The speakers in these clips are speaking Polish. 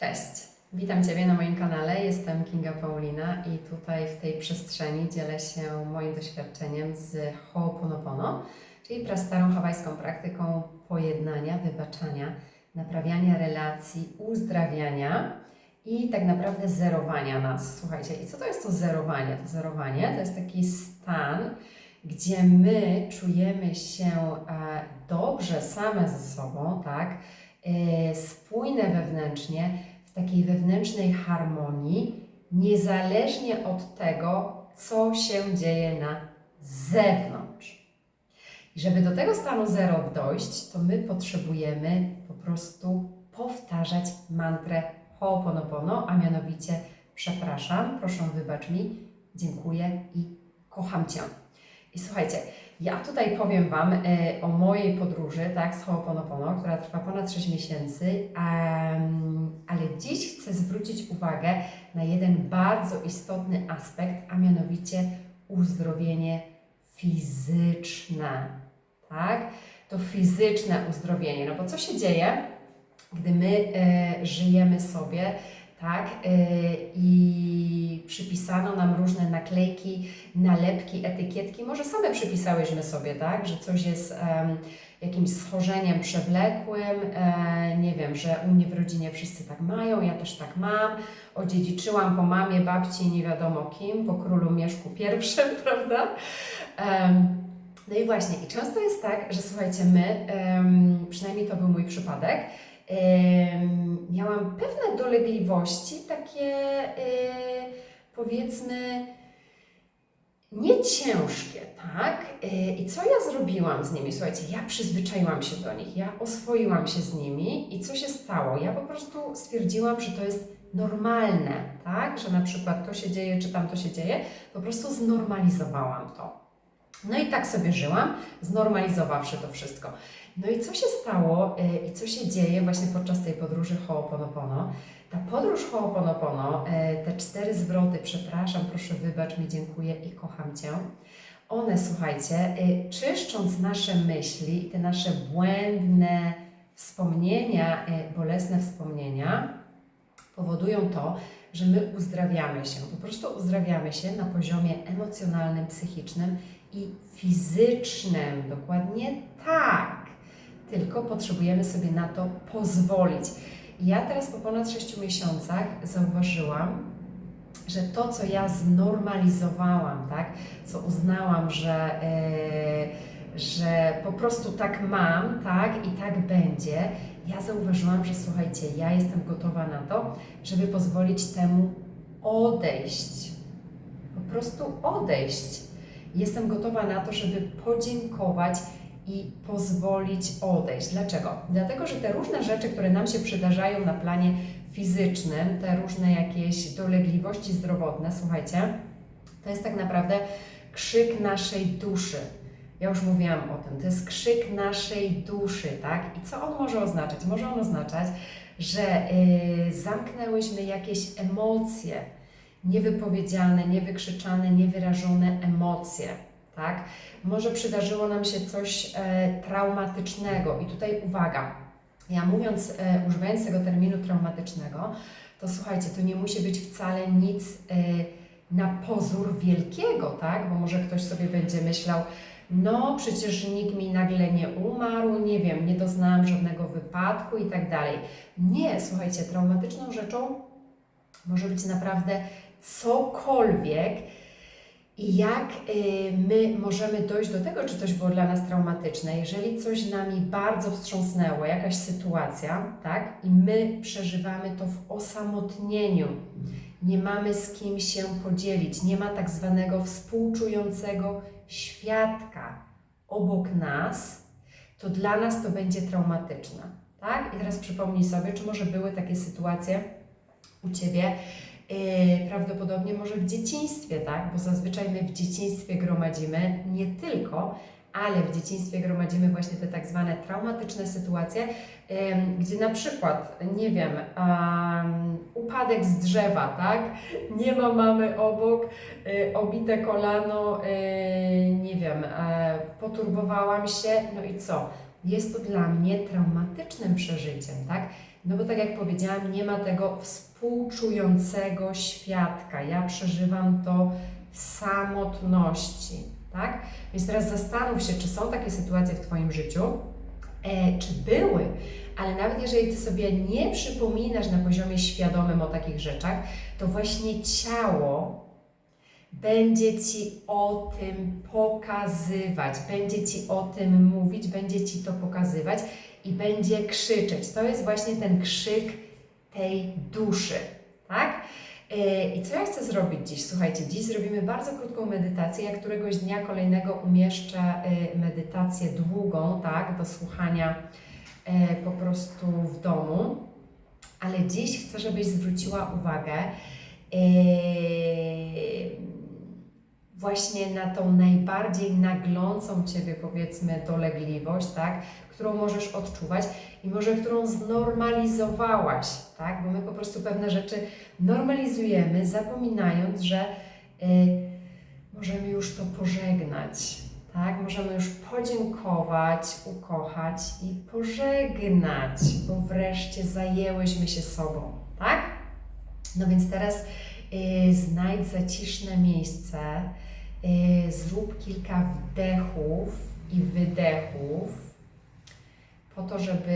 Cześć, witam Ciebie na moim kanale. Jestem Kinga Paulina i tutaj w tej przestrzeni dzielę się moim doświadczeniem z Ho'oponopono, czyli prastarą hawajską praktyką pojednania, wybaczania, naprawiania relacji, uzdrawiania i tak naprawdę zerowania nas. Słuchajcie, i co to jest to zerowanie? To zerowanie to jest taki stan, gdzie my czujemy się e, dobrze same ze sobą, tak? e, spójne wewnętrznie, takiej wewnętrznej harmonii, niezależnie od tego, co się dzieje na zewnątrz. I żeby do tego stanu zero dojść, to my potrzebujemy po prostu powtarzać mantrę Ho'oponopono, a mianowicie przepraszam, proszę wybacz mi, dziękuję i kocham Cię. I słuchajcie, ja tutaj powiem Wam e, o mojej podróży, tak, z Ho'oponopono, która trwa ponad 6 miesięcy, ale dziś chcę zwrócić uwagę na jeden bardzo istotny aspekt, a mianowicie uzdrowienie fizyczne, tak? To fizyczne uzdrowienie, no bo co się dzieje, gdy my e, żyjemy sobie, tak, e, i przypisano nam różne naklejki, nalepki, etykietki, może same przypisałyśmy sobie, tak, że coś jest em, jakimś schorzeniem przewlekłym, e, nie wiem, że u mnie w rodzinie wszyscy tak mają, ja też tak mam, odziedziczyłam po mamie, babci nie wiadomo kim, po królu Mieszku I, prawda? Em, no i właśnie, i często jest tak, że słuchajcie, my, em, przynajmniej to był mój przypadek, miałam pewne dolegliwości, takie e, powiedzmy nie ciężkie, tak? E, I co ja zrobiłam z nimi? Słuchajcie, ja przyzwyczaiłam się do nich, ja oswoiłam się z nimi i co się stało? Ja po prostu stwierdziłam, że to jest normalne, tak? Że na przykład to się dzieje, czy tam to się dzieje, po prostu znormalizowałam to. No i tak sobie żyłam, znormalizowawszy to wszystko. No i co się stało y, i co się dzieje właśnie podczas tej podróży Ho'oponopono? Ta podróż Ho'oponopono, y, te cztery zwroty, przepraszam, proszę wybacz mi, dziękuję i kocham Cię, one, słuchajcie, y, czyszcząc nasze myśli te nasze błędne wspomnienia, y, bolesne wspomnienia, powodują to, że my uzdrawiamy się. Po prostu uzdrawiamy się na poziomie emocjonalnym, psychicznym i fizycznym. Dokładnie tak. Tylko potrzebujemy sobie na to pozwolić. Ja teraz po ponad 6 miesiącach zauważyłam, że to, co ja znormalizowałam, tak, co uznałam, że, e, że po prostu tak mam, tak, i tak będzie, ja zauważyłam, że słuchajcie, ja jestem gotowa na to, żeby pozwolić temu odejść. Po prostu odejść. Jestem gotowa na to, żeby podziękować i pozwolić odejść. Dlaczego? Dlatego, że te różne rzeczy, które nam się przydarzają na planie fizycznym, te różne jakieś dolegliwości zdrowotne, słuchajcie, to jest tak naprawdę krzyk naszej duszy. Ja już mówiłam o tym. To jest krzyk naszej duszy, tak? I co on może oznaczać? Może on oznaczać, że yy, zamknęłyśmy jakieś emocje, niewypowiedziane, niewykrzyczane, niewyrażone emocje, tak? Może przydarzyło nam się coś e, traumatycznego i tutaj uwaga, ja mówiąc, e, używając tego terminu traumatycznego, to słuchajcie, to nie musi być wcale nic e, na pozór wielkiego, tak? Bo może ktoś sobie będzie myślał, no przecież nikt mi nagle nie umarł, nie wiem, nie doznałam żadnego wypadku i tak dalej. Nie, słuchajcie, traumatyczną rzeczą może być naprawdę cokolwiek i jak y, my możemy dojść do tego, czy coś było dla nas traumatyczne, jeżeli coś nami bardzo wstrząsnęło, jakaś sytuacja, tak, i my przeżywamy to w osamotnieniu, nie mamy z kim się podzielić, nie ma tak zwanego współczującego świadka obok nas, to dla nas to będzie traumatyczne, tak? I teraz przypomnij sobie, czy może były takie sytuacje u Ciebie, prawdopodobnie może w dzieciństwie, tak? Bo zazwyczaj my w dzieciństwie gromadzimy nie tylko, ale w dzieciństwie gromadzimy właśnie te tak zwane traumatyczne sytuacje, gdzie na przykład, nie wiem, upadek z drzewa, tak? Nie ma mamy obok, y, obite kolano, y, nie wiem, y, poturbowałam się, no i co? Jest to dla mnie traumatycznym przeżyciem, tak? No bo tak jak powiedziałam, nie ma tego współczującego świadka. Ja przeżywam to samotności, tak? Więc teraz zastanów się, czy są takie sytuacje w Twoim życiu, e, czy były, ale nawet jeżeli Ty sobie nie przypominasz na poziomie świadomym o takich rzeczach, to właśnie ciało będzie Ci o tym pokazywać, będzie Ci o tym mówić, będzie Ci to pokazywać i będzie krzyczeć. To jest właśnie ten krzyk tej duszy, tak? Yy, I co ja chcę zrobić dziś? Słuchajcie, dziś zrobimy bardzo krótką medytację. Ja któregoś dnia kolejnego umieszczę yy, medytację długą, tak, do słuchania yy, po prostu w domu. Ale dziś chcę, żebyś zwróciła uwagę właśnie na tą najbardziej naglącą Ciebie, powiedzmy, dolegliwość, tak, którą możesz odczuwać i może którą znormalizowałaś, tak, bo my po prostu pewne rzeczy normalizujemy, zapominając, że y, możemy już to pożegnać, tak, możemy już podziękować, ukochać i pożegnać, bo wreszcie zajęłyśmy się sobą, tak? No więc teraz y, znajdź zaciszne miejsce, zrób kilka wdechów i wydechów, po to, żeby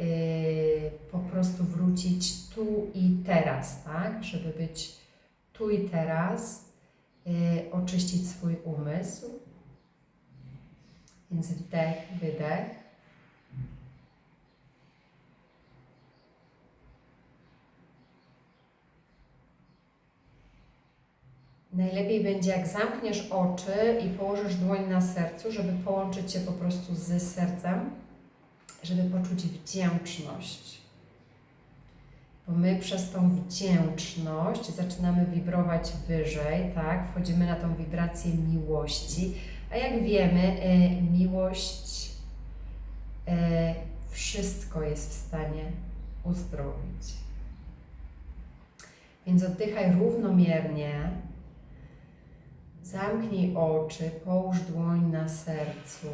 y, po prostu wrócić tu i teraz, tak? Żeby być tu i teraz, y, oczyścić swój umysł. Więc wdech, wydech. Najlepiej będzie, jak zamkniesz oczy i położysz dłoń na sercu, żeby połączyć się po prostu z sercem, żeby poczuć wdzięczność. Bo my przez tą wdzięczność zaczynamy wibrować wyżej, tak? Wchodzimy na tą wibrację miłości. A jak wiemy, y, miłość y, wszystko jest w stanie uzdrowić. Więc oddychaj równomiernie. Zamknij oczy, połóż dłoń na sercu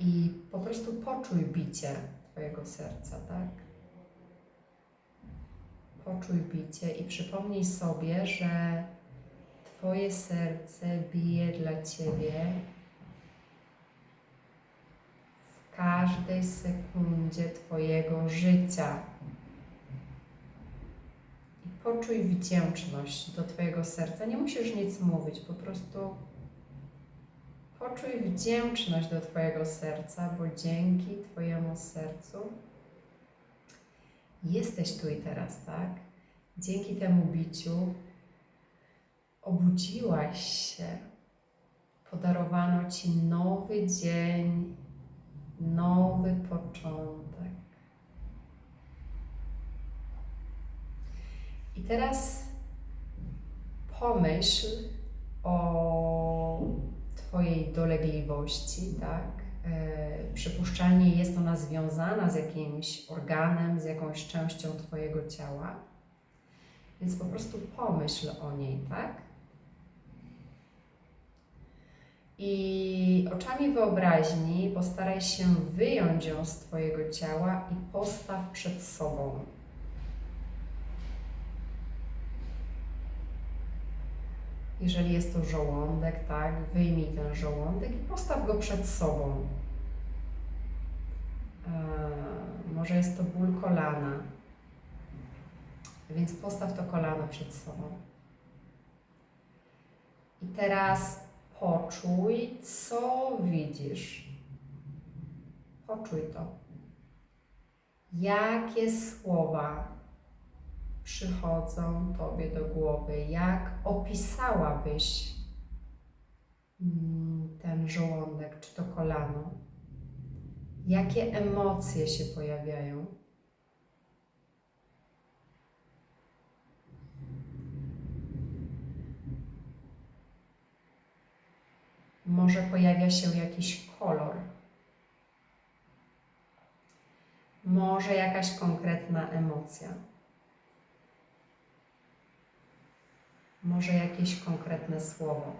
i po prostu poczuj bicie Twojego serca, tak? Poczuj bicie i przypomnij sobie, że Twoje serce bije dla Ciebie w każdej sekundzie Twojego życia. Poczuj wdzięczność do Twojego serca. Nie musisz nic mówić, po prostu poczuj wdzięczność do Twojego serca, bo dzięki Twojemu sercu jesteś tu i teraz, tak? Dzięki temu biciu obudziłaś się, podarowano Ci nowy dzień, nowy początek. I teraz pomyśl o Twojej dolegliwości, tak? E, przypuszczalnie jest ona związana z jakimś organem, z jakąś częścią Twojego ciała. Więc po prostu pomyśl o niej, tak? I oczami wyobraźni postaraj się wyjąć ją z Twojego ciała i postaw przed sobą. Jeżeli jest to żołądek, tak, wyjmij ten żołądek i postaw go przed sobą. Eee, może jest to ból kolana, więc postaw to kolano przed sobą. I teraz poczuj, co widzisz. Poczuj to. Jakie słowa przychodzą Tobie do głowy? Jak opisałabyś mm, ten żołądek czy to kolano? Jakie emocje się pojawiają? Może pojawia się jakiś kolor. Może jakaś konkretna emocja. Może jakieś konkretne słowo.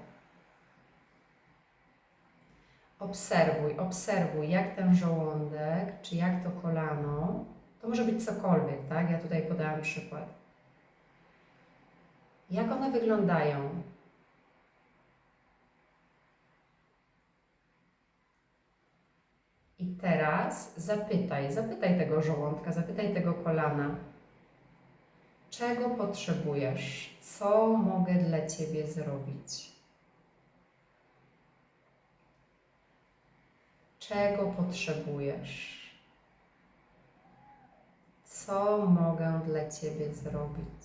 Obserwuj, obserwuj, jak ten żołądek, czy jak to kolano To może być cokolwiek, tak? Ja tutaj podałam przykład. Jak one wyglądają? I teraz zapytaj, zapytaj tego żołądka, zapytaj tego kolana, czego potrzebujesz, co mogę dla ciebie zrobić. Czego potrzebujesz? Co mogę dla ciebie zrobić?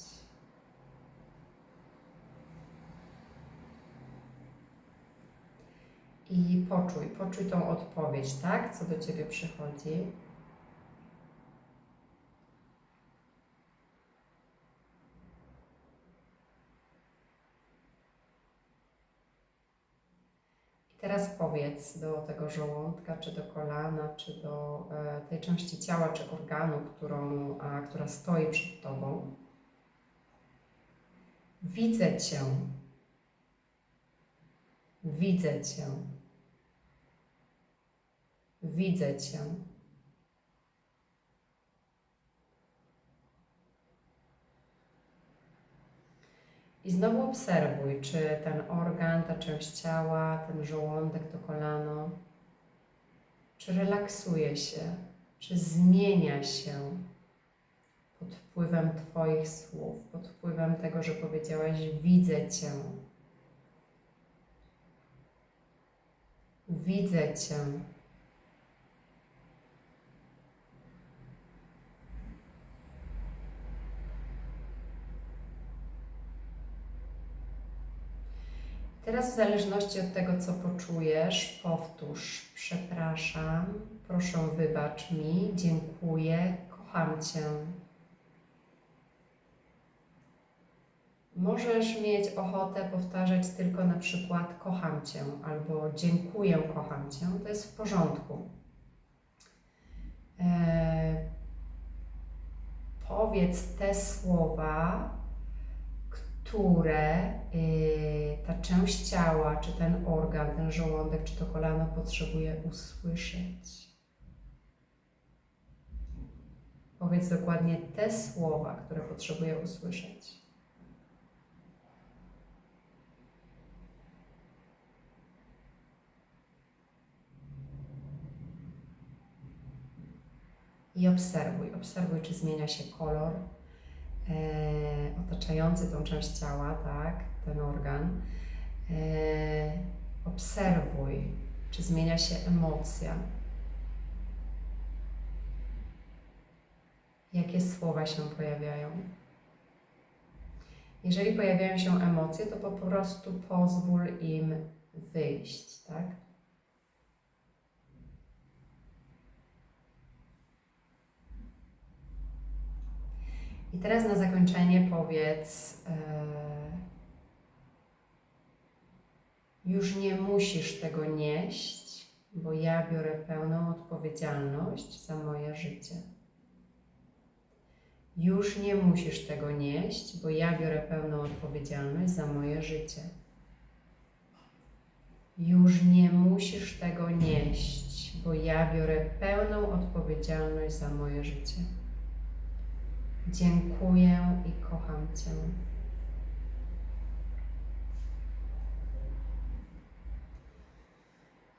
I poczuj, poczuj tą odpowiedź, tak? Co do ciebie przychodzi. Teraz powiedz do tego żołądka, czy do kolana, czy do e, tej części ciała, czy organu, którą, a, która stoi przed tobą. Widzę cię. Widzę cię. Widzę cię. I znowu obserwuj, czy ten organ, ta część ciała, ten żołądek, to kolano, czy relaksuje się, czy zmienia się pod wpływem Twoich słów, pod wpływem tego, że powiedziałaś: Widzę Cię. Widzę Cię. Teraz w zależności od tego, co poczujesz, powtórz przepraszam, proszę wybacz mi, dziękuję, kocham Cię. Możesz mieć ochotę powtarzać tylko na przykład kocham Cię albo dziękuję, kocham Cię. To jest w porządku. Eee, powiedz te słowa, które y, ta część ciała, czy ten organ, ten żołądek, czy to kolano potrzebuje usłyszeć. Powiedz dokładnie te słowa, które potrzebuje usłyszeć. I obserwuj, obserwuj, czy zmienia się kolor, otaczający tą część ciała, tak, ten organ. E, obserwuj, czy zmienia się emocja. Jakie słowa się pojawiają. Jeżeli pojawiają się emocje, to po prostu pozwól im wyjść, tak? I teraz na zakończenie powiedz: e, Już nie musisz tego nieść, bo ja biorę pełną odpowiedzialność za moje życie. Już nie musisz tego nieść, bo ja biorę pełną odpowiedzialność za moje życie. Już nie musisz tego nieść, bo ja biorę pełną odpowiedzialność za moje życie. Dziękuję i kocham Cię.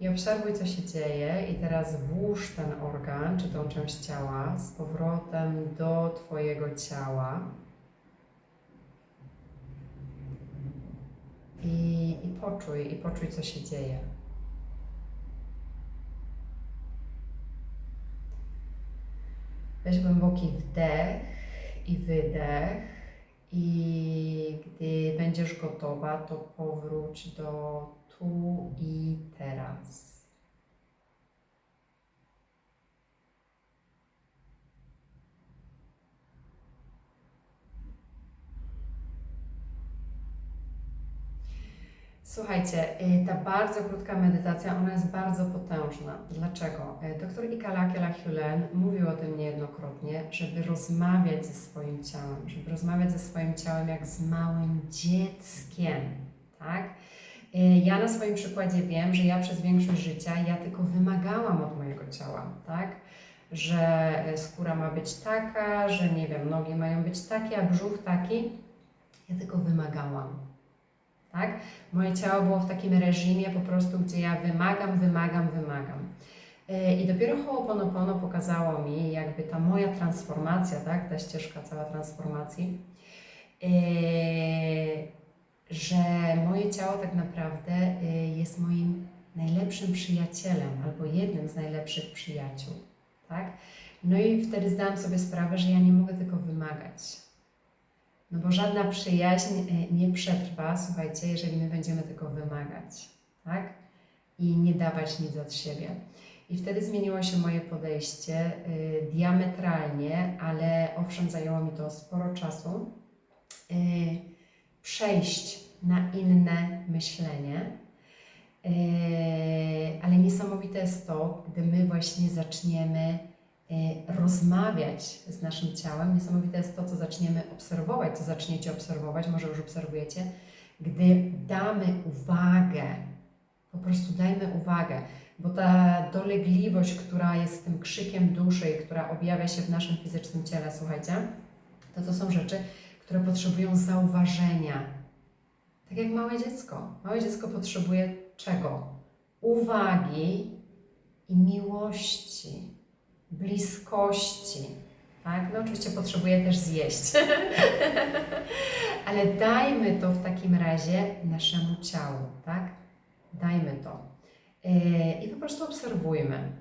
I obserwuj, co się dzieje, i teraz włóż ten organ, czy tą część ciała, z powrotem do Twojego ciała. I, I poczuj, i poczuj, co się dzieje. Weź głęboki wdech i wydech. I gdy będziesz gotowa, to powróć do tu i teraz. Słuchajcie, y, ta bardzo krótka medytacja, ona jest bardzo potężna. Dlaczego? Y, Doktor Ikalakela Hulen mówił o tym niejednokrotnie, żeby rozmawiać ze swoim ciałem, żeby rozmawiać ze swoim ciałem jak z małym dzieckiem, tak? Y, Ja na swoim przykładzie wiem, że ja przez większość życia ja tylko wymagałam od mojego ciała, tak? że skóra ma być taka, że nie wiem, nogi mają być takie, a brzuch taki. Ja tylko wymagałam. Tak? Moje ciało było w takim reżimie po prostu, gdzie ja wymagam, wymagam, wymagam. E, I dopiero Ho'oponopono pokazało mi jakby ta moja transformacja, tak? ta ścieżka cała transformacji, e, że moje ciało tak naprawdę e, jest moim najlepszym przyjacielem albo jednym z najlepszych przyjaciół. Tak? No i wtedy zdałam sobie sprawę, że ja nie mogę tylko wymagać. No bo żadna przyjaźń e, nie przetrwa, słuchajcie, jeżeli my będziemy tylko wymagać, tak? I nie dawać nic od siebie. I wtedy zmieniło się moje podejście y, diametralnie, ale owszem, zajęło mi to sporo czasu. Y, przejść na inne myślenie. Y, ale niesamowite jest to, gdy my właśnie zaczniemy rozmawiać z naszym ciałem. Niesamowite jest to, co zaczniemy obserwować, co zaczniecie obserwować, może już obserwujecie, gdy damy uwagę, po prostu dajmy uwagę, bo ta dolegliwość, która jest tym krzykiem duszy i która objawia się w naszym fizycznym ciele, słuchajcie, to to są rzeczy, które potrzebują zauważenia. Tak jak małe dziecko. Małe dziecko potrzebuje czego? Uwagi i miłości, bliskości. Tak? No oczywiście potrzebuje też zjeść. Ale dajmy to w takim razie naszemu ciału, tak? Dajmy to. Yy, I po prostu obserwujmy.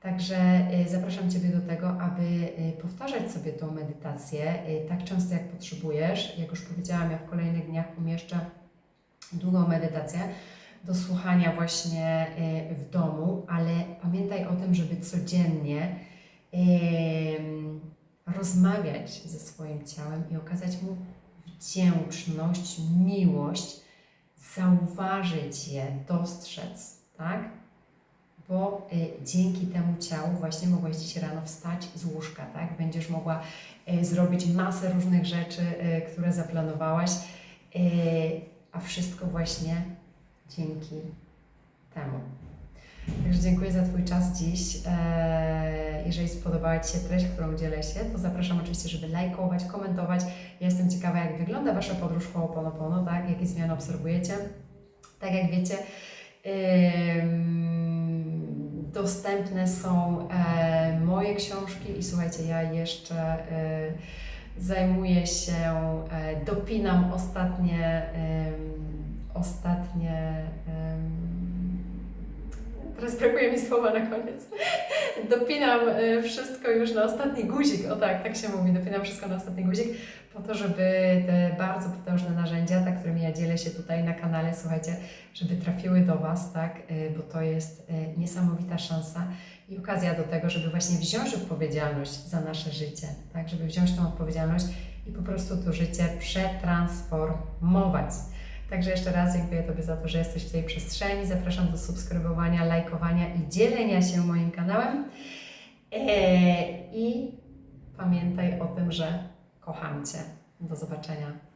Także yy, zapraszam Ciebie do tego, aby yy, powtarzać sobie tą medytację tak często, jak potrzebujesz. Jak już powiedziałam, ja w kolejnych dniach umieszczę długą medytację do słuchania właśnie yy, w domu, ale pamiętaj o tym, żeby codziennie rozmawiać ze swoim ciałem i okazać mu wdzięczność, miłość, zauważyć je, dostrzec, tak? Bo y, dzięki temu ciału właśnie mogłaś dziś rano wstać z łóżka, tak? Będziesz mogła y, zrobić masę różnych rzeczy, y, które zaplanowałaś, y, a wszystko właśnie dzięki temu. Także dziękuję za Twój czas dziś. E, Jeżeli spodobała Ci się treść, którą dzielę się, to zapraszam oczywiście, żeby lajkować, komentować. Ja jestem ciekawa, jak wygląda Wasza podróż Ho'oponopono, tak? Jakie zmiany obserwujecie. Tak jak wiecie, dostępne są e, moje książki i słuchajcie, ja jeszcze e, zajmuję się, e, dopinam ostatnie, ostatnie teraz brakuje mi słowa na koniec. Dopinam y, wszystko już na ostatni guzik, o tak, tak się mówi, dopinam wszystko na ostatni guzik, po to, żeby te bardzo potężne narzędzia, tak, którymi ja dzielę się tutaj na kanale, słuchajcie, żeby trafiły do Was, tak, y, bo to jest y, niesamowita szansa i okazja do tego, żeby właśnie wziąć odpowiedzialność za nasze życie, tak, żeby wziąć tą odpowiedzialność i po prostu to życie przetransformować. Także jeszcze raz dziękuję Tobie za to, że jesteś w tej przestrzeni. Zapraszam do subskrybowania, lajkowania i dzielenia się moim kanałem. Eee, I pamiętaj o tym, że kocham Cię. Do zobaczenia.